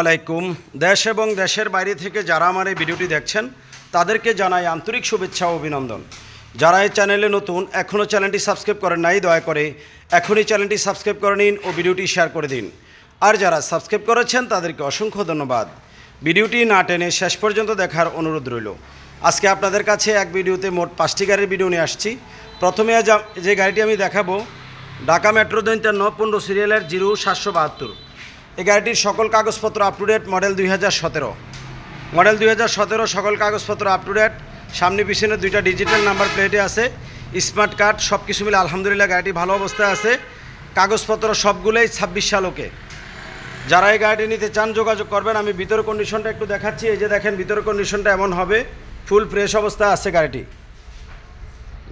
আলাইকুম। দেশ এবং দেশের বাইরে থেকে যারা আমার এই ভিডিওটি দেখছেন, তাদেরকে জানাই আন্তরিক শুভেচ্ছা ও অভিনন্দন। যারা এই চ্যানেলে নতুন, এখনও চ্যানেলটি সাবস্ক্রাইব করেন নাই, দয়া করে এখনই চ্যানেলটি সাবস্ক্রাইব করে নিন ও ভিডিওটি শেয়ার করে দিন। আর যারা সাবস্ক্রাইব করেছেন, তাদেরকে অসংখ্য ধন্যবাদ। ভিডিওটি না টেনে শেষ পর্যন্ত দেখার অনুরোধ রইল। আজকে আপনাদের কাছে এক ভিডিওতে মোট পাঁচটি গাড়ির ভিডিও নিয়ে আসছি। প্রথমে যে গাড়িটি আমি দেখাবো, ঢাকা মেট্রো দৈন্তান্ন পনেরো সিরিয়ালের জিরো সাতশো বাহাত্তর। এই গাড়িটির সকল কাগজপত্র আপ টু ডেট মডেল দুই হাজার সতেরো। মডেল দুই হাজার সতেরো সকল কাগজপত্র আপ টু ডেট সামনে পিছনে দুইটা ডিজিটাল নাম্বার প্লেটে আছে। স্মার্ট কার্ড সব কিছু মিলে আলহামদুলিল্লাহ গাড়িটি ভালো অবস্থায় আছে। কাগজপত্র সবগুলোই ছাব্বিশ সাল ওকে। যারা এই গাড়িটি নিতে চান, যোগাযোগ করবেন। আমি ভিতর কন্ডিশনটা একটু দেখাচ্ছি। এই যে দেখেন, ভিতর কন্ডিশনটা এমন হবে। ফুল ফ্রেশ অবস্থায় আছে গাড়িটি।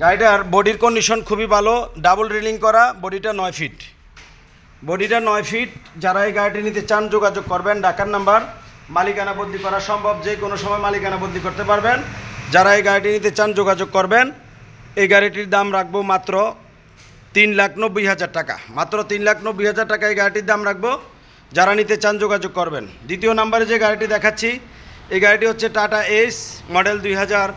গাড়িটার বডির কন্ডিশন খুবই ভালো। ডাবল রিলিং করা বডিটা নয় ফিট বডিটা নয় ফিট। যারা এই গাড়িটি নিতে চান, যোগাযোগ করবেন। ডাকার নাম্বার, মালিকানা বদলি করা সম্ভব। যে কোনো সময় মালিকানা বদলি করতে পারবেন। যারা এই গাড়িটি নিতে চান, যোগাযোগ করবেন। এই গাড়িটির দাম রাখব মাত্র তিন লাখ নব্বই হাজার টাকা। মাত্র তিন লাখ নব্বই হাজার টাকা এই গাড়িটির দাম রাখব। যারা নিতে চান, যোগাযোগ করবেন। দ্বিতীয় নাম্বারে যে গাড়িটি দেখাচ্ছি, এই গাড়িটি হচ্ছে টাটা এস মডেল দুই হাজার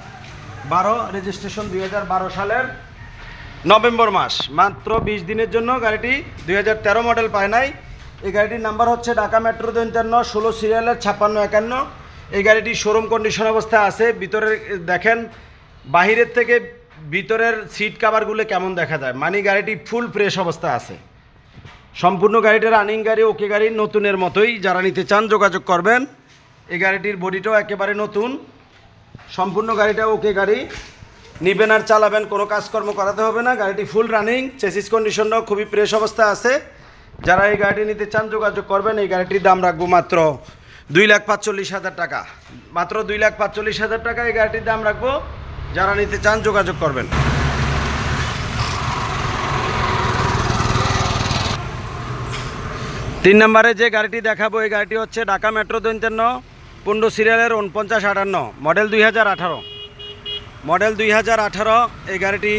বারো, রেজিস্ট্রেশন দুই হাজার বারো সালের। নভেম্বর মাস। মাত্র বিশ দিনের জন্য গাড়িটি দুই হাজার তেরো মডেল পায় নাই। এই গাড়িটির নাম্বার হচ্ছে ঢাকা মেট্রো দৈন্তান্ন ষোলো সিরিয়ালের ছাপ্পান্ন একান্ন। এই গাড়িটি শোরুম কন্ডিশন অবস্থায় আছে। ভিতরে দেখেন, বাহিরের থেকে ভিতরের সিট কাভারগুলো কেমন দেখা যায়। মানে গাড়িটি ফুল ফ্রেশ অবস্থা আছে। সম্পূর্ণ গাড়িটা রানিং গাড়ি ওকে গাড়ি, নতুনের মতোই। যারা নিতে চান যোগাযোগ করবেন। এই গাড়িটির বডিটাও একেবারে নতুন। সম্পূর্ণ গাড়িটা ওকে গাড়ি। নিবেন আর চালাবেন, কোনো কাজকর্ম করাতে হবে না। গাড়িটি ফুল রানিং চেসিস কন্ডিশনটাও খুবই ফ্রেশ অবস্থায় আছে। যারা এই গাড়িটি নিতে চান, যোগাযোগ করবেন। এই গাড়িটির দাম রাখব মাত্র দুই লাখ পাঁচচল্লিশ হাজার টাকা। মাত্র দুই লাখ পাঁচচল্লিশ হাজার টাকা এই গাড়িটির দাম রাখব। যারা নিতে চান, যোগাযোগ করবেন। তিন নম্বরে যে গাড়িটি দেখাবো, এই গাড়িটি হচ্ছে ঢাকা মেট্রো দৈন্তান্ন পনেরো সিরিয়ালের উনপঞ্চাশ আটান্ন, মডেল দুই হাজার আঠারো। মডেল দুই হাজার আঠারো, এই গাড়িটি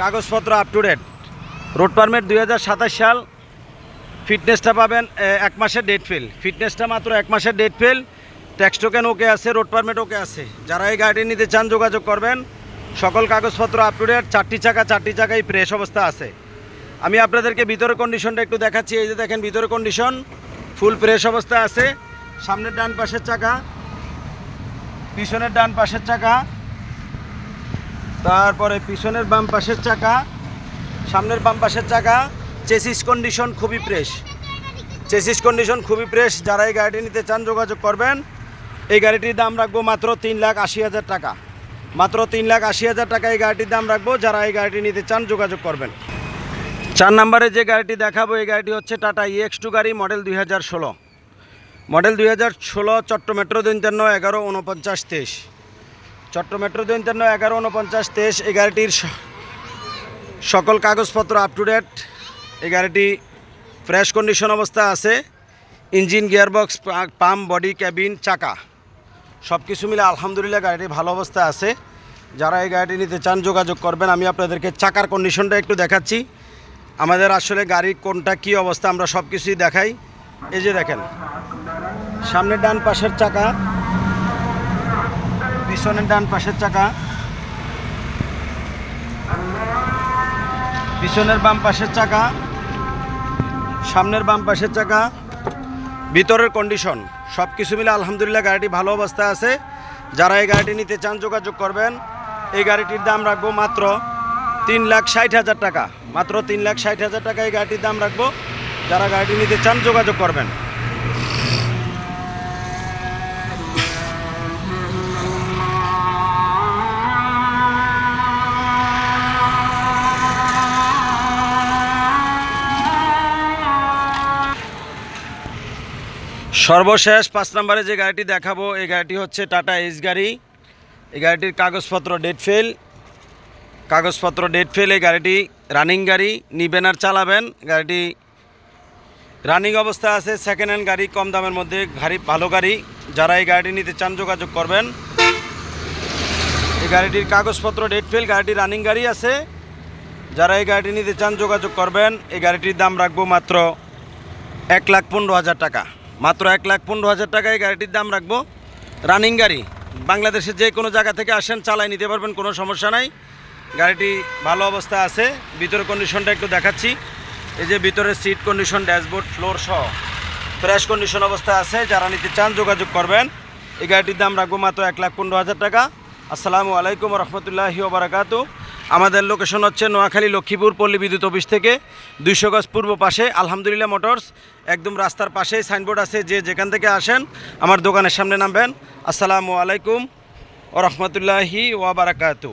কাগজপত্র up to date road permit দুই হাজার সাতাশ সাল। ফিটনেসটা পাবেন এক মাসের ডেট ফেল ফিটনেসটা মাত্র এক মাসের date fail tax token okay আছে রোড পারমিট ওকে আছে। যারা এই গাড়িটি নিতে চান, যোগাযোগ করবেন। সকল কাগজপত্র আপ টু ডেট চারটি চাকা, চারটি চাকাই ফ্রেশ অবস্থা আছে। আমি আপনাদেরকে ভিতরের কন্ডিশনটা একটু দেখাচ্ছি, এই যে দেখেন, ভিতরের কন্ডিশন ফুল ফ্রেশ অবস্থায় আছে। সামনের ডান পাশের চাকা। পিছনের ডান পাশের চাকা, তারপরে পিছনের বাম পাশের চাকা, সামনের বাম পাশের চাকা, চেসিস কন্ডিশন খুবই ফ্রেশ। চেসিস কন্ডিশন খুবই ফ্রেশ, যারা এই গাড়িটি নিতে চান যোগাযোগ করবেন। এই গাড়িটির দাম রাখব মাত্র তিন লাখ আশি হাজার টাকা। মাত্র তিন লাখ আশি হাজার টাকা এই গাড়িটির দাম রাখব, যারা এই গাড়িটি নিতে চান যোগাযোগ করবেন। চার নম্বরে যে গাড়িটি দেখাবো, এই গাড়িটি হচ্ছে টাটা ইএক্স টু গাড়ি, মডেল দুই হাজার ষোলো। মডেল দুই হাজার ষোলো চট্ট মেট্রো দৈন্তান্ন এগারো উনপঞ্চাশ তেইশ। চট্ট মেট্রো দৈন্তান্ন এগারো উনপঞ্চাশ তেইশ, এই গাড়িটির সকল কাগজপত্র আপ টু ডেট এই গাড়িটি ফ্রেশ কন্ডিশন অবস্থা আছে। Engine gearbox pump body cabin চাকা। সব কিছু মিলে আলহামদুলিল্লাহ গাড়িটি ভালো অবস্থা আছে। যারা এই গাড়িটি নিতে চান, যোগাযোগ করবেন। আমি আপনাদেরকে চাকার কন্ডিশনটা একটু দেখাচ্ছি। আমাদের আসলে গাড়ির কোনটা কি অবস্থা, আমরা সব কিছুই দেখাই। এই যে দেখেন সামনের ডান পাশের চাকা, পিছনের ডান পাশের চাকা, পিছনের বাম পাশের চাকা, সামনের বাম পাশের চাকা, ভিতরের কন্ডিশন সব কিছু মিলে আলহামদুলিল্লাহ গাড়িটি ভালো অবস্থায় আছে। যারা এই গাড়িটি নিতে চান, যোগাযোগ করবেন। এই গাড়িটির দাম রাখব মাত্র তিন লাখ ষাট হাজার টাকা। মাত্র তিন লাখ ষাট হাজার টাকা এই গাড়িটির দাম রাখব। যারা গাড়িটি নিতে চান, যোগাযোগ করবেন। সর্বশেষ পাঁচ নম্বরে যে গাড়িটি দেখাবো, এই গাড়িটি হচ্ছে টাটা এস গাড়ি। এই গাড়িটির কাগজপত্র ডেট ফেল। কাগজপত্র ডেট ফেল, এই গাড়িটি রানিং গাড়ি। নিবেন আর চালাবেন। গাড়িটি রানিং অবস্থা আছে সেকেন্ড হ্যান্ড গাড়ি, কম দামের মধ্যে গাড়ি ভালো গাড়ি। যারা এই গাড়িটি নিতে চান, যোগাযোগ করবেন। এই গাড়িটির কাগজপত্র ডেট ফেল গাড়িটি রানিং গাড়ি আছে। যারা এই গাড়িটি নিতে চান, যোগাযোগ করবেন। এই গাড়িটির দাম রাখব মাত্র এক লাখ পনেরো হাজার টাকা। মাত্র এক লাখ পনেরো হাজার টাকা এই গাড়িটির দাম রাখব। রানিং গাড়ি, বাংলাদেশের যে কোনো জায়গা থেকে আসেন, চালাই নিতে পারবেন, কোনো সমস্যা নাই। গাড়িটি ভালো অবস্থা আছে, ভিতরের কন্ডিশনটা একটু দেখাচ্ছি। এই যে ভিতরে সিট কন্ডিশন ড্যাশবোর্ড ফ্লোর সহ ফ্রেশ কন্ডিশন অবস্থায় আছে। যারা নিতে চান যোগাযোগ করবেন। এই গাড়িটির দাম রাখব মাত্র এক লাখ পনেরো হাজার টাকা। আসসালামু আলাইকুম রহমতুল্লাহি ওবরাকাতু। আমাদের লোকেশন হচ্ছে নোয়াখালী লক্ষ্মীপুর পল্লী বিদ্যুৎ অফিস থেকে দুইশো গজ পূর্ব পাশে আলহামদুলিল্লাহ মোটরস। একদম রাস্তার পাশেই সাইনবোর্ড আছে, যে যেখান থেকে আসেন আমার দোকানের সামনে নামবেন। আসসালামু আলাইকুম ও রহমতুল্লাহি ওবরাকাতু।